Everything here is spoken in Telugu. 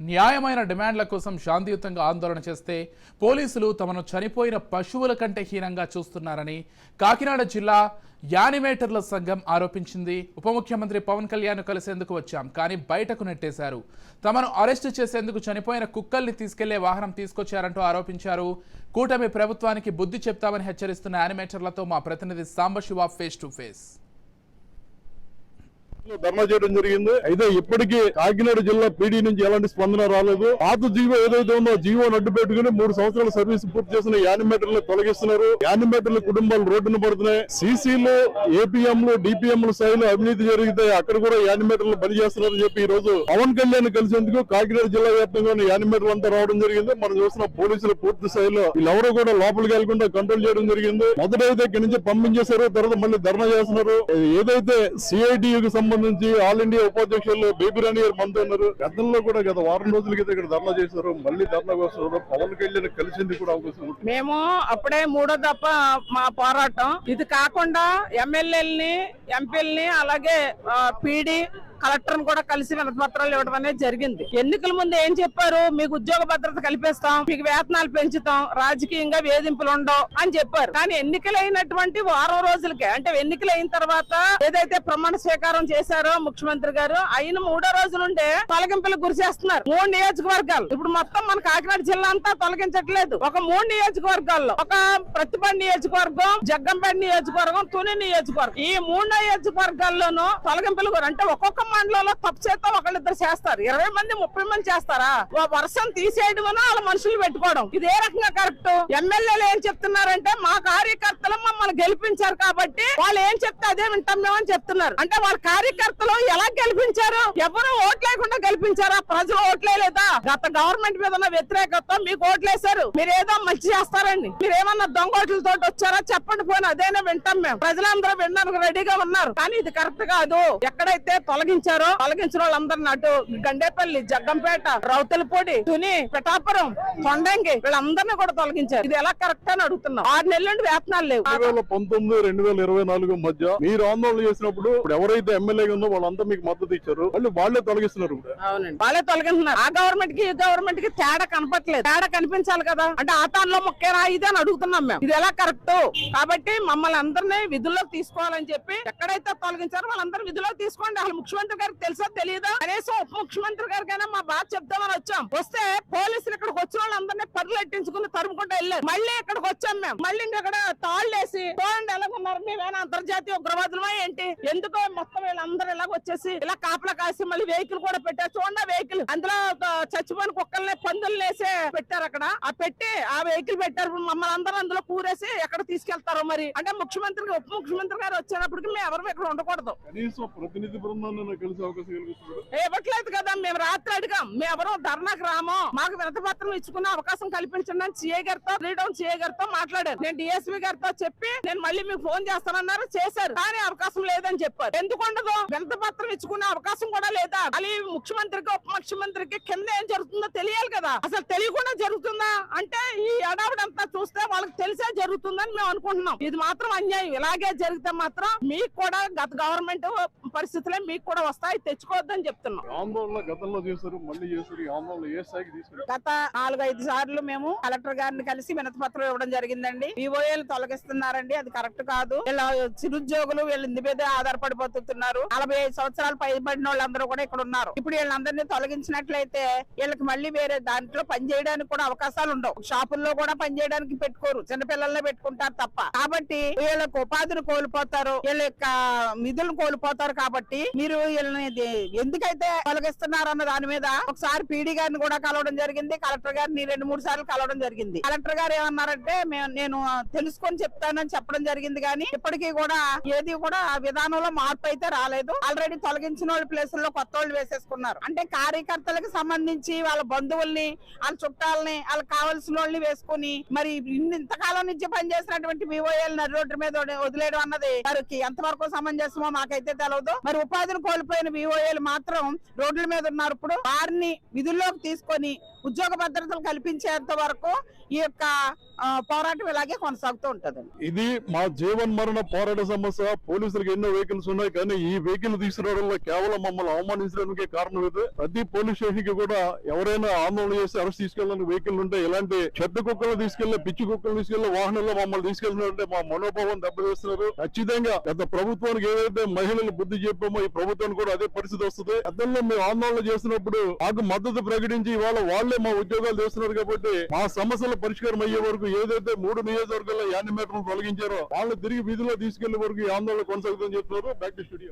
న్యాయమైన డిమాండ్ల కోసం శాంతియుతంగా ఆందోళన చేస్తే పోలీసులు తమను చనిపోయిన పశువుల కంటే హీనంగా చూస్తున్నారని కాకినాడ జిల్లా యానిమేటర్ల సంఘం ఆరోపించింది. ఉప ముఖ్యమంత్రి పవన్ కళ్యాణ్ కలిసేందుకు వచ్చాం కానీ బయటకు నెట్టేశారు. తమను అరెస్టు చేసేందుకు చనిపోయిన కుక్కల్ని తీసుకెళ్ళే వాహనం తీసుకొచ్చారంటూ ఆరోపించారు. కూటమి ప్రభుత్వానికి బుద్ధి చెప్తామని హెచ్చరిస్తున్న యానిమేటర్లతో మా ప్రతినిధి Sambasiva face to face dharna చేయడం జరిగింది. అయితే ఇప్పటికీ కాకినాడ జిల్లా పీడీ నుంచి ఎలాంటి స్పందన రాలేదు. పాత జీవో ఏదైతే ఉందో జీవో నడ్డు పెట్టుకుని మూడు సంవత్సరాల సర్వీస్ పూర్తి చేసిన యానిమేటర్లు తొలగిస్తున్నారు. యానిమేటర్ల కుటుంబాలు రోడ్డున పడుతున్నాయి. సీసీలు ఏపీఎంలు డిపిఎంలు స్థాయిలో అవినీతి జరిగితే అక్కడ కూడా యానిమేటర్లు పని చేస్తున్నారని చెప్పి ఈ రోజు పవన్ కళ్యాణ్ కలిసేందుకు కాకినాడ జిల్లా వ్యాప్తంగా ఉన్న యానిమేటర్లు అంతా రావడం జరిగింది. మనం చూసిన పోలీసులు పూర్తి స్థాయిలో వీళ్ళెవరూ కూడా లోపలికి వెళ్ళకుండా కంట్రోల్ చేయడం జరిగింది. మొదటైతే ఇక్కడి నుంచి పంపించేశారు తర్వాత మళ్ళీ ధర్నా చేస్తున్నారు. ఏదైతే సిఐటియుకి సంబంధించి ఆల్ ఇండియా ఉపాధ్యక్షులు బేబీరాణి గారు మనతో ఉన్నారు. గతంలో కూడా గత వారం రోజుల క్రితం ఇక్కడ ధర్నా చేశారు. మళ్ళీ ధర్నా కోసం పవన్ కళ్యాణ్ కలిసింది కూడా అవకాశం మేము అప్పుడే మూడో తప్ప మా పోరాటం. ఇది కాకుండా ఎమ్మెల్యేలని ఎంపీలని అలాగే పీడీ కలెక్టర్ కూడా కలిసి వినతిపత్రాలు ఇవ్వడం అనేది జరిగింది. ఎన్నికల ముందు ఏం చెప్పారు? మీకు ఉద్యోగ భద్రత కల్పిస్తాం మీకు వేతనాలు పెంచుతాం రాజకీయంగా వేధింపులు ఉండవు అని చెప్పారు. కానీ ఎన్నికలైనటువంటి వారం రోజులకే అంటే ఎన్నికలు అయిన తర్వాత ఏదైతే ప్రమాణ స్వీకారం చేశారో ముఖ్యమంత్రి గారు అయిన మూడో రోజు నుండే తొలగింపులకు గురి చేస్తున్నారు. మూడు నియోజకవర్గాలు. ఇప్పుడు మొత్తం మన కాకినాడ జిల్లా అంతా తొలగించట్లేదు. ఒక మూడు నియోజకవర్గాల్లో ఒక ప్రతిపడి నియోజకవర్గం జగ్గంపేట నియోజకవర్గం తుని నియోజకవర్గం. ఈ మూడు నియోజకవర్గాల్లోనూ తొలగింపులు అంటే ఒక్కొక్క మండలంలో తప్పు చేస్తే ఒకళ్ళిద్దరు చేస్తారు. ఇరవై మంది ముప్పై మంది చేస్తారా? వర్షం తీసేయడం వల్ల వాళ్ళ మనుషులు పెట్టుకోవడం. ఇది ఏ రకంగా కరెక్ట్ ఎమ్మెల్యేలు ఏం చెప్తున్నారంటే మా కార్యకర్తలు మమ్మల్ని గెలిపించారు కాబట్టి వాళ్ళు ఏం చెప్తే అదే వింటాం మేము అని చెప్తున్నారు. అంటే వాళ్ళ కార్యకర్తలు ఎలా గెలిపించారు? ఎవరు ఓట్లేకుండా గెలిపించారా? ప్రజలు ఓట్లేదా గత గవర్నమెంట్ మీద ఉన్న వ్యతిరేకత మీకు ఓట్లేశారు మీరు ఏదో మంచి చేస్తారండి. మీరు ఏమన్నా దొంగ ఓట్లతో వచ్చారా? చెప్పండి పోయిన అదేనా వింటాం మేము. ప్రజలందరూ వినడానికి రెడీగా ఉన్నారు. కానీ ఇది కరెక్ట్ కాదు. ఎక్కడైతే తొలగించారో తొలగించిన వాళ్ళందరిని అటు గండేపల్లి జగ్గంపేట రౌతలపూడి తుని పిఠాపురం కొండంగి వీళ్ళందరినీ కూడా తొలగించారు. ఇది ఎలా కరెక్ట్ అని అడుగుతున్నాం. ఆరు నెలల నుండి వేతనాలు లేవు. వేల పంతొమ్మిది రెండు వేల ఇరవై నాలుగు మధ్య మీరు ఆందోళన చేసినప్పుడు ఇప్పుడు ఎవరైతే ఎమ్మెల్యేగా ఉందో వాళ్ళంతా మీకు మద్దతు ఇచ్చారు. వాళ్ళు వాళ్ళే తొలగిస్తున్నారు అవునండి. వాళ్ళే తొలగిస్తున్నారు. ఆ గవర్నమెంట్కి ఈ గవర్నమెంట్కి తేడా కనపట్లేదు. తేడా కనిపించాలి కదా. అంటే ఆ తానులో మొక్కేరా ఇది అని అడుగుతున్నాం మేము. ఇది ఎలా కరెక్ట్ కాబట్టి మమ్మల్ని అందరినీ విధుల్లోకి తీసుకోవాలని చెప్పి ఎక్కడైతే తొలగించారో వాళ్ళందరూ విధుల్లోకి తీసుకోండి. అసలు ముఖ్యమంత్రి గారికి తెలుసా తెలియదా కనీసం ఉప ముఖ్యమంత్రి గారికైనా మా బాధ చెప్తామని వచ్చాం. వస్తే పోలీసులు ఇక్కడికి వచ్చిన వాళ్ళందరినీ పరులు ఎట్టించుకుని తరుముకుంటూ వెళ్ళారు. మళ్ళీ ఇక్కడికి వచ్చాం మేము. మళ్ళీ ఇక్కడ తాళ్ళేసి చూడండి ఎలాగున్నారు మేమేనా అంతర్జాతీయ ఉగ్రవాదులమా ఏంటి? ఎందుకో మొత్తం వీళ్ళందరూ ఇలాగ వచ్చేసి ఇలా కాపలా కాసి మళ్ళీ వెహికల్ కూడా పెట్టారు. చూడండి వెహికల్ అందులో చచ్చిపోయిన కుక్కల్ని పందులు వేసే పెట్టారు అక్కడ. ఆ పెట్టి ఆ వెహికల్ పెట్టారు. మమ్మల్ని అందరూ అందులో కూరేసి ఎక్కడ తీసుకెళ్తారో మరి? అంటే ముఖ్యమంత్రి ఉప ముఖ్యమంత్రి గారు వచ్చేటప్పటికి మేము ఎవరు ఇక్కడ ఉండకూడదు. కనీసం ప్రతినిధి బృందాన్ని కలిసే అవకాశం కలుగుతుంది ఇవ్వట్లేదు. మేము రాత్రి అడిగాం మేము ధర్నాకు రామో మాకు వినతపత్రం ఇచ్చుకున్న ఇచ్చుకునే అవకాశం కల్పించండి అని సిఏ గారితో లీడౌన్ సిఏ గారితో మాట్లాడారు. నేను డిఎస్పీ గారితో చెప్పి నేను మళ్ళీ మీకు ఫోన్ చేస్తానన్నారు చేశారు కానీ అవకాశం లేదని చెప్పారు. ఎందుకు ఉండదు? వినతపత్రం ఇచ్చుకునే అవకాశం కూడా లేదా? అది ముఖ్యమంత్రికి ఉప ముఖ్యమంత్రికి కింద ఏం జరుగుతుందో తెలియాలి కదా. అసలు తెలియకుండా జరుగుతుందా? అంటే ఈ అడావిడంతా చూస్తే వాళ్ళకి తెలిసే జరుగుతుందని మేము అనుకుంటున్నాం. ఇది మాత్రం అన్యాయం. ఇలాగే జరిగితే మాత్రం మీకు కూడా గత గవర్నమెంట్ పరిస్థితులే మీకు కూడా వస్తాయి తెచ్చుకోవద్దని చెప్తున్నాం. గతంలో చేశారు మళ్ళీ చేశారు ఈ ఆందోళన ఏ స్థాయికి గత నాలుగైదు సార్లు మేము కలెక్టర్ గారిని కలిసి వినతి పత్రం ఇవ్వడం జరిగిందండి. వివోఏలు తొలగిస్తున్నారండి అది కరెక్ట్ కాదు. వీళ్ళ చిరుద్యోగులు వీళ్ళు ఇంటి మీద ఆధారపడిపోతున్నారు. నలభై ఐదు సంవత్సరాలు పైబడిన వాళ్ళందరూ కూడా ఇక్కడ ఉన్నారు. ఇప్పుడు వీళ్ళందరినీ తొలగించినట్లయితే వీళ్ళకి మళ్ళీ వేరే దాంట్లో పని చేయడానికి కూడా అవకాశాలు ఉండవు. షాపుల్లో కూడా పని చేయడానికి పెట్టుకోరు. చిన్నపిల్లలనే పెట్టుకుంటారు తప్ప. కాబట్టి వీళ్ళకి ఉపాధిని కోల్పోతారు. వీళ్ళ యొక్క నిధులను కోల్పోతారు కాబట్టి మీరు వీళ్ళని ఎందుకైతే తొలగిస్తున్నారు అన్న దాని మీద ఒకసారి పీడీ గారిని కూడా కలవడం జరిగింది కలెక్టర్ గారిని రెండు మూడు సార్లు కలవడం జరిగింది. కలెక్టర్ గారు ఏమన్నారంటే మేము నేను తెలుసుకొని చెప్తానని చెప్పడం జరిగింది కానీ ఇప్పటికీ కూడా ఏది కూడా ఆ విధానంలో మార్పు అయితే రాలేదు. ఆల్రెడీ తొలగించిన వాళ్ళ ప్లేస్లో కొత్త వాళ్ళు వేసేసుకున్నారు. అంటే కార్యకర్తలకు సంబంధించి వాళ్ళ బంధువుల్ని వాళ్ళ చుట్టాలని వాళ్ళకి కావాల్సిన వాళ్ళని వేసుకుని మరి ఇంతకాలం నుంచి పనిచేసినటువంటి వివోఏలు నడి రోడ్డు మీద వదిలేయడం అన్నది వారికి ఎంతవరకు సమంజసమో మాకైతే తెలియదు మరి ఉపాధిని కోల్పోయిన వివోఏలు మాత్రం రోడ్ల మీద ఉన్న చేస్తున్నారు. ఇప్పుడు వారిని విధుల్లోకి తీసుకొని ఉద్యోగ భద్రతలు కల్పించేంత వరకు ఈ యొక్క పోరాటం ఇలాగే కొనసాగుతూ ఉంటది. ఇది మా జీవన్ మరణ పోరాట సమస్య. పోలీసులకు ఎన్నో వెహికల్స్ ఉన్నాయి కానీ ఈ వెహికల్ తీసుకురావడంలో కేవలం మమ్మల్ని అవమానించడానికి కారణం ఇది. ప్రతి పోలీస్ స్టేషన్కి కూడా ఎవరైనా ఆందోళన చేసి అరెస్ట్ తీసుకెళ్ళడానికి వెహికల్ ఉంటే ఇలాంటి చెడ్డ కుక్కలు తీసుకెళ్ళే పిచ్చి కుక్కలు తీసుకెళ్ళే వాహనాల్లో మమ్మల్ని తీసుకెళ్తున్నారంటే మా మనోభావం దెబ్బతీస్తున్నారు. ఖచ్చితంగా గత ప్రభుత్వానికి ఏదైతే మహిళలు బుద్ధి చెప్పామో ఈ ప్రభుత్వానికి కూడా అదే పరిస్థితి వస్తుంది. గతంలో మేము ఆందోళన చేస్తున్నప్పుడు మాకు మద్దతు ప్రకటించి ఇవాళ వాళ్ళే మా ఉద్యోగాలు చేస్తున్నారు కాబట్టి మా సమస్యల పరిష్కారం అయ్యే వరకు ఏదైతే మూడు నియోజకవర్గాల్లో యానిమేటర్లు తొలగించారో వాళ్ళు తిరిగి వీధిలో తీసుకెళ్ళే వరకు ఈ ఆందోళన కొనసాగుతుందని చెప్తున్నారు బ్యాక్ టు స్టూడియో.